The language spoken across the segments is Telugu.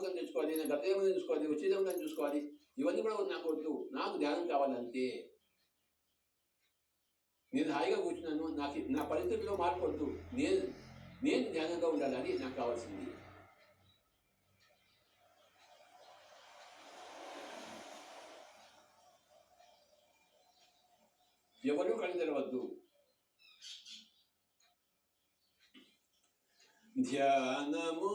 జ్ఞాపకం తెచ్చుకోవాలి నేను గతేమని చూసుకోవాలి వచ్చేదేమని చూసుకోవాలి ఇవన్నీ కూడా నాకు వద్దు. నాకు ధ్యానం కావాలంతే నేను హాయిగా కూర్చున్నాను నాకు నా పరిస్థితుల్లో మార్పు వద్దు. నేను నేను ధ్యానంగా ఉండాలని నాకు కావాల్సింది. ఎవరూ కళ్ళు తెరవద్దు. ధ్యానము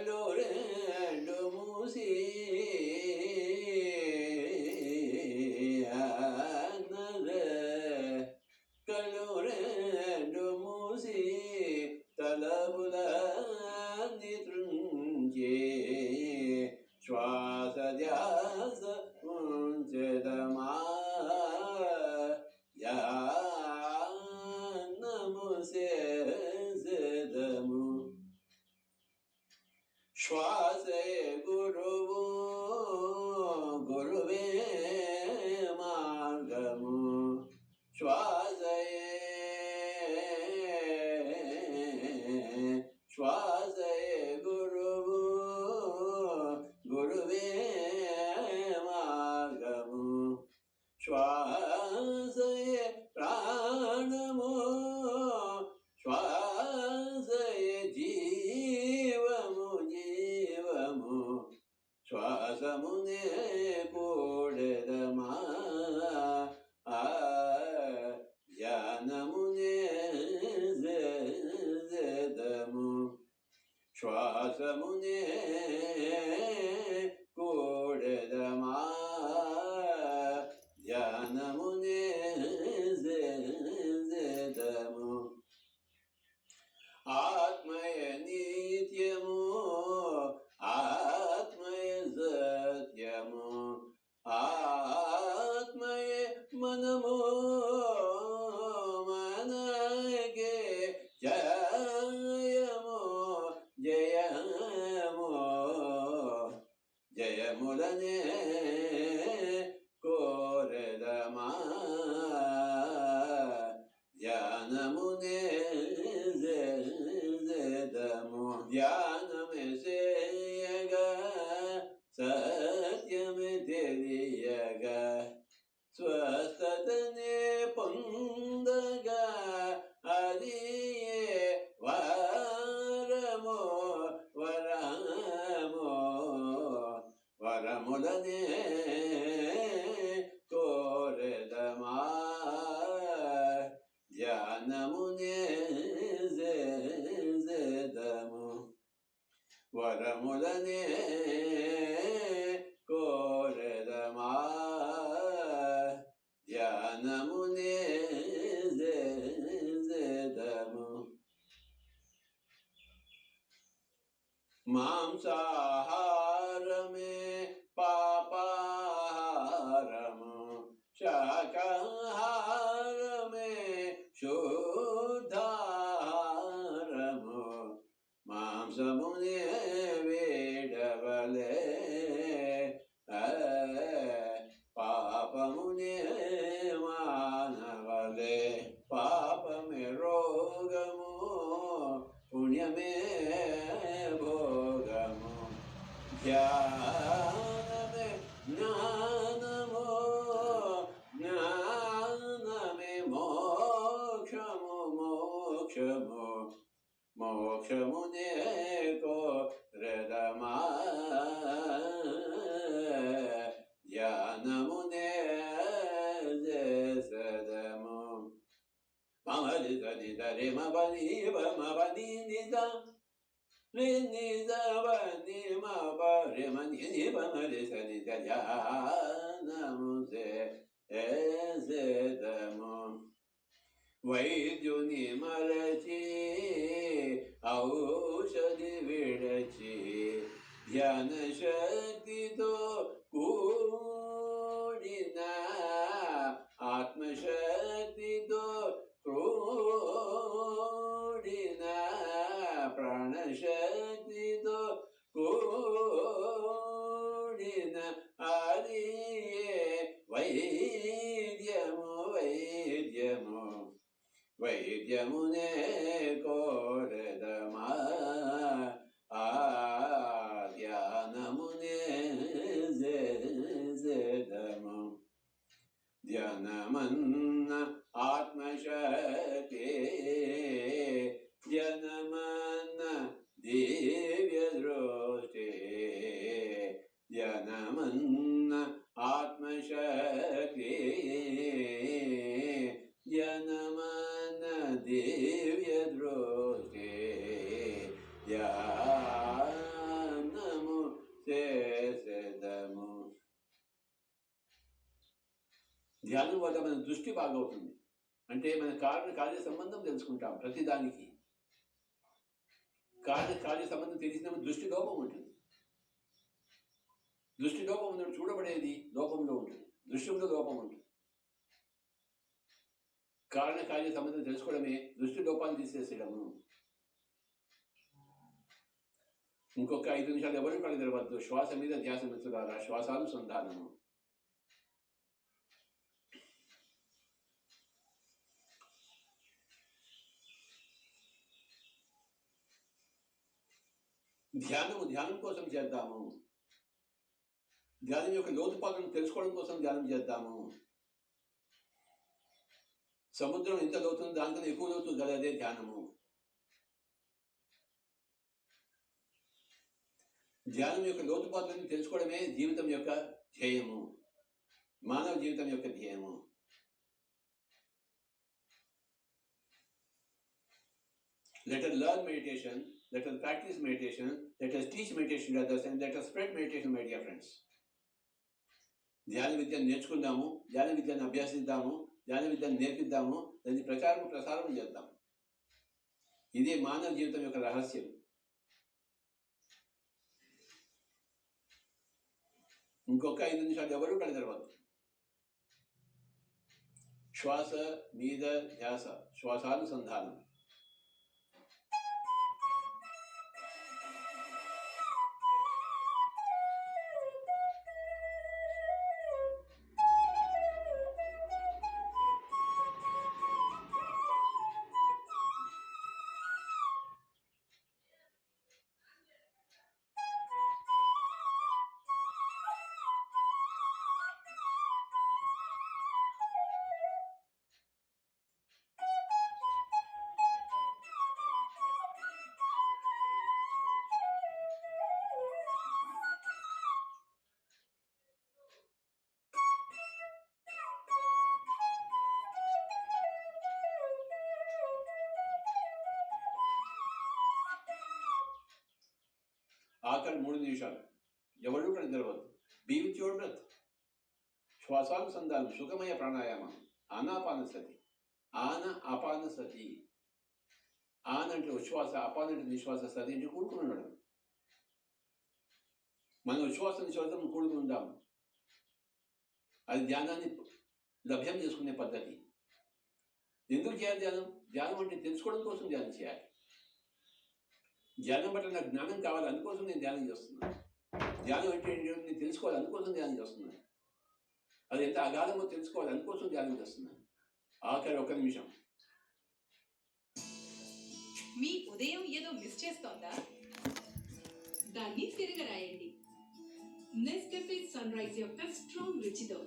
కళ్ళు రెండు మూసి Ramone ధ్యానము జెదము ధ్యానమే చేయగా సత్యమే తెలియగా స్వస్థతనే పొందగా అది వరమో వరమో వరములనే ಸಂಸಾರ मोक्षमो मोक्षमुने को हृदमा ध्यानमुने सदमो मम सदि तरे मनि मनि निदा निदा मनि मनि मनि सदि तया ವೈದ್ಯುನಿ ಮರಚಿ ಔಷಧಿ ವಿಡಚಿ ಧ್ಯಾನ ಶಕ್ತಿ ತೋ ಕೂಡಿನ ಆತ್ಮಶಕ್ತಿ ತೋ ಕ್ರೋಡಿನ ಪ್ರಾಣಶಕ್ತಿ ತೋ ಕೋಡಿನ वैद्यमुने कोरदमा ध्यानमुने जेदमं ध्यानमन्न आत्मशक्ते ध्यानमन्न दिव्यदृष्टे ध्यानमन्न आत्मशक्ति। ధ్యానం వల్ల మన దృష్టి బాగవుతుంది. అంటే మన కారణ కార్య సంబంధం తెలుసుకుంటాం ప్రతిదానికి కార్య కార్య సంబంధం తెలిసినప్పుడు దృష్టి లోపం ఉంటుంది. దృష్టి లోపం ఉన్నప్పుడు చూడబడేది లోపంలో ఉంటుంది. దృశ్యంలో లోపం ఉంటుంది. కారణ కార్య సంబంధం తెలుసుకోవడమే దృష్టి లోపాన్ని తీసేసేయడము. ఇంకొక ఐదు నిమిషాలు ఎవరు కళ్ళు తెరవద్దు శ్వాస మీద ధ్యాస మిత్రులారా శ్వాసానుసంధానము. ధ్యానము ధ్యానం కోసం చేద్దాము ధ్యానం యొక్క లోతుపాలను తెలుసుకోవడం కోసం ధ్యానం చేద్దాము సముద్రం ఎంత లోతుందో దానికన్నా ఎక్కువ లోతు గలదే ధ్యానము ధ్యానం యొక్క లోతుపాట్లను తెలుసుకోవడమే జీవితం యొక్క ధ్యేయము మానవ జీవితం యొక్క ధ్యేయము Let us learn meditation, let us practice meditation, let us teach meditation to others, and let us spread meditation, my dear friends. ధ్యాన విద్యను నేర్చుకుందాము. ధ్యాన విద్యను అభ్యసిద్దాము ధ్యాన విద్యను నేర్పిద్దాము. దాన్ని ప్రచారం ప్రసారం చేద్దాం. ఇదే మానవ జీవితం యొక్క రహస్యం. ఇంకొక ఐదు నిమిషాలు ఎవరు కడగలవద్దు శ్వాస మీద ధ్యాస. శ్వాసానుసంధానం. ఆఖరి మూడు నిమిషాలు. ఎవరు కూడా నిద్రపోద్దు బీ విత్ శ్వాసానుసంధానం సుఖమయ ప్రాణాయామం ఆనాపాన సతి ఆన అపాన సతి ఆన అంటే ఉచ్ఛ్వాస అపాన అంటే నిశ్వాస సతి అంటే కూడుకుని ఉండడం. మన ఉచ్ఛ్వాస నిశ్వాసం కూడుకుని ఉందాం అది ధ్యానాన్ని లభ్యం చేసుకునే పద్ధతి. ఎందుకు చేయాలి ధ్యానం? ధ్యానం అంటే తెలుసుకోవడం కోసం ధ్యానం చేయాలి. ధ్యానం పట్ల నాకు జ్ఞానం కావాలి అందుకోసం నేను ధ్యానం చేస్తున్నాను ధ్యానం అంటే ఏంటో? నేను తెలుసుకోవాలి అందుకోసం ధ్యానం చేస్తున్నాను అది ఎంత అగాధమో తెలుసుకోవాలి అందుకోసం ధ్యానం చేస్తున్నాను ఆఖరి ఒక నిమిషం. మీ ఉదయం ఏదో మిస్ చేస్తోందా? దాన్ని తిరగరాయండి. నెస్కెఫే సన్ రైజ్ యొక్క స్ట్రాంగ్ రుచితో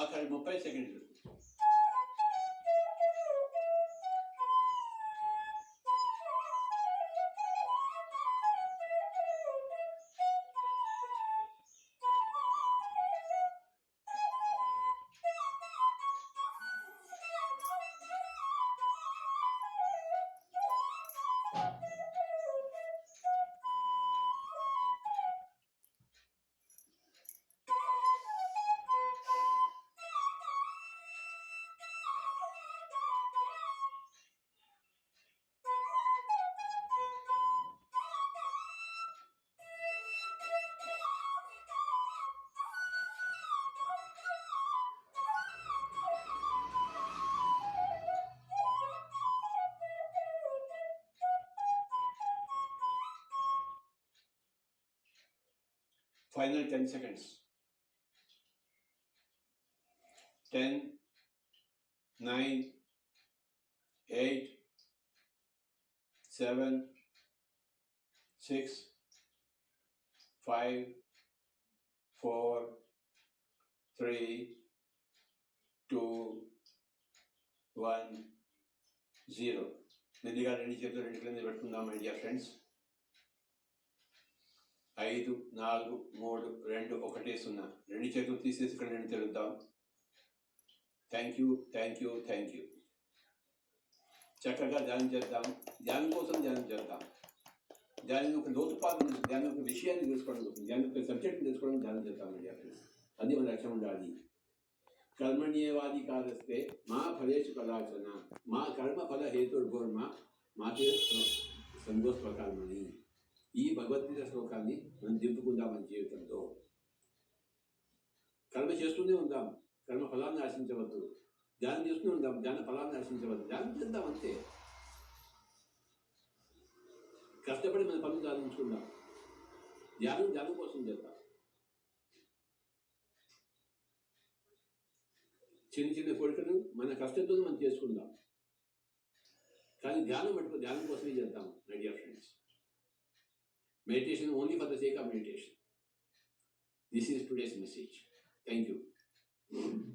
ఆఖరి ముప్పై సెకండ్లు. final ten seconds ten nine eight seven six five four three two one zero మెల్లిగా రెండు చేతులు రెండు కింద పెట్టుకుందాం మై డియర్ ఫ్రెండ్స్ ఐదు నాలుగు మూడు రెండు ఒకటి సున్నా. రెండు చేతులు తీసేసి ఇక్కడ తెలుద్దాం thank you thank you thank you చక్కగా ధ్యానం చేద్దాం. ధ్యానం కోసం ధ్యానం చేద్దాం. ధ్యానం యొక్క లోతుపాలు ధ్యానం యొక్క విషయాన్ని తెలుసుకోవడం కోసం ధ్యానం యొక్క సబ్జెక్ట్ని తెలుసుకోవడం ధ్యానం చేద్దాం అది మన లక్ష్యం ఉండాలి. కర్మణ్యేవాది కాదస్తే మా ఫలేషు కదాచన మా కర్మ ఫల హేతుర్భోర్మ మాకే సంతోషకర్మని ఈ భగవద్గీత శ్లోకాన్ని మనం దింపుకుందాం మన జీవితంలో. కర్మ చేస్తూనే ఉందాం కర్మ ఫలాన్ని ఆశించవద్దు. ధ్యానం చేస్తూనే ఉందాం ధ్యాన ఫలాన్ని ఆశించవద్దు. ధ్యానం చేద్దాం అంతే. కష్టపడి మన పనులు సాధించుకుందాం. ధ్యానం ధ్యానం కోసం చేద్దాం. చిన్న చిన్న కోరికలు మన కష్టంతో మనం చేసుకుందాం. కానీ ధ్యానం పట్టుకో ధ్యానం కోసమే చేద్దాం my dear friends meditation only for the sake of meditation. This is today's message. Thank you.